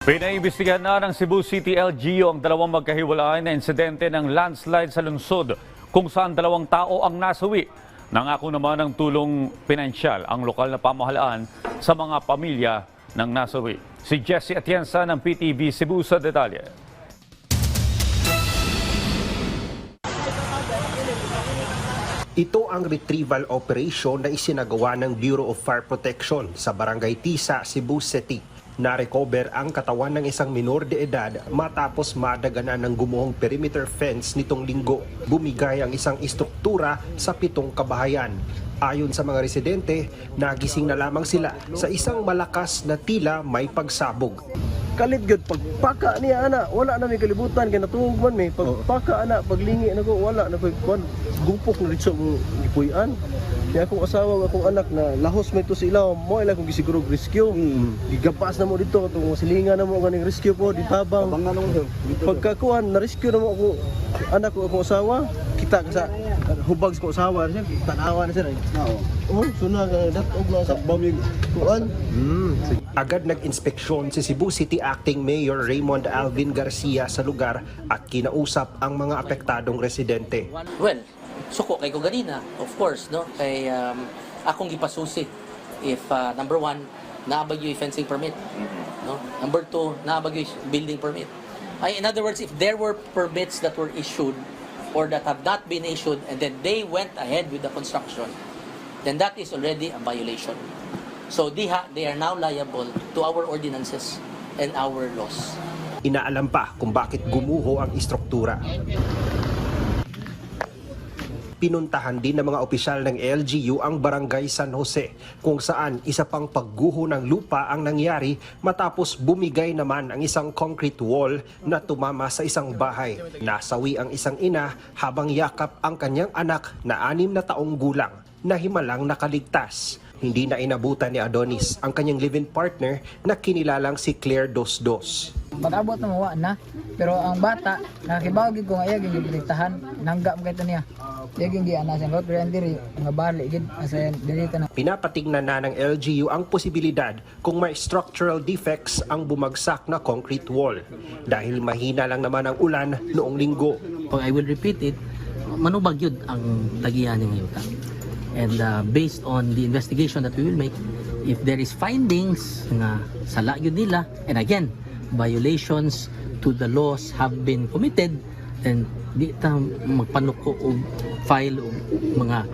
Pinaimbestigahan na ng Cebu City LGU ang dalawang magkahiwalay na insidente ng landslide sa lungsod kung saan dalawang tao ang nasawi. Nangako naman ng tulong pinansyal ang lokal na pamahalaan sa mga pamilya ng nasawi. Si Jesse Atienza ng PTV Cebu sa detalye. Ito ang retrieval operation na isinagawa ng Bureau of Fire Protection sa Barangay Tisa, Cebu City. Na-recover ang katawan ng isang minor de edad matapos madaganan ng gumuhong perimeter fence nitong linggo. Bumigay ang isang istruktura sa pitong kabahayan. Ayon sa mga residente, nagising na lamang sila sa isang malakas na tila may pagsabog. Kalit gyud pagpaka niya ana. Wala na may kalibutan kay natungog man may pagpaka ana. Paglingi na ko wala na koy kwan gupok na ritso mo gipuy-an. Kaya akong asawa akong anak na lahos may to sa ilaw mo ila kung gisiguro rescue. Gigapas na mo dito katong silingan na mo ganing rescue po di tabang. Pagkakuan na rescue na mo ako anak ko akong asawa. Kita ka sa hubag akong asawa siya tanawa na siya oh suna ka datog na sa bamig kuan Agad nag-inspeksyon si Cebu City Acting Mayor Raymond Alvin Garcia sa lugar at kinausap ang mga apektadong residente. Well, suko kay ko ganina, of course, no? Kay um, akong gipasusi if uh, number one, naabag yung fencing permit. No? Number two, naabag yung building permit. Ay, in other words, if there were permits that were issued or that have not been issued and then they went ahead with the construction, then that is already a violation. So they, ha- they are now liable to our ordinances and our laws. Inaalam pa kung bakit gumuho ang istruktura. Pinuntahan din ng mga opisyal ng LGU ang Barangay San Jose kung saan isa pang pagguho ng lupa ang nangyari matapos bumigay naman ang isang concrete wall na tumama sa isang bahay. Nasawi ang isang ina habang yakap ang kanyang anak na anim na taong gulang na himalang nakaligtas. Hindi na inabutan ni Adonis ang kanyang live-in partner na kinilalang si Claire Dosdos. Pag-abot na mawa na. Pero ang bata, nakakibawag ko nga iya yung gipritahan, nangga mo kayo niya. Iya yung giana sa lot, pero hindi nga bali, gid, asa dilita na. Pinapatingnan na ng LGU ang posibilidad kung may structural defects ang bumagsak na concrete wall. Dahil mahina lang naman ang ulan noong linggo. I will repeat it, manubag yun ang tagihan ng yuta. And uh, based on the investigation that we will make, if there is findings nga sala yun nila, and again, violations to the laws have been committed, then di ta magpanuko o file og mga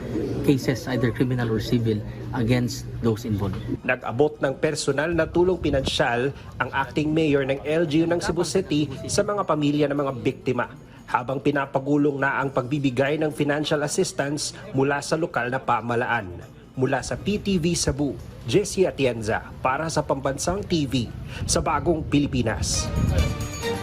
cases either criminal or civil against those involved. Nag-abot ng personal na tulong pinansyal ang acting mayor ng LGU ng Cebu City sa mga pamilya ng mga biktima habang pinapagulong na ang pagbibigay ng financial assistance mula sa lokal na pamalaan. Mula sa PTV Cebu, Jesse Atienza para sa Pambansang TV sa Bagong Pilipinas.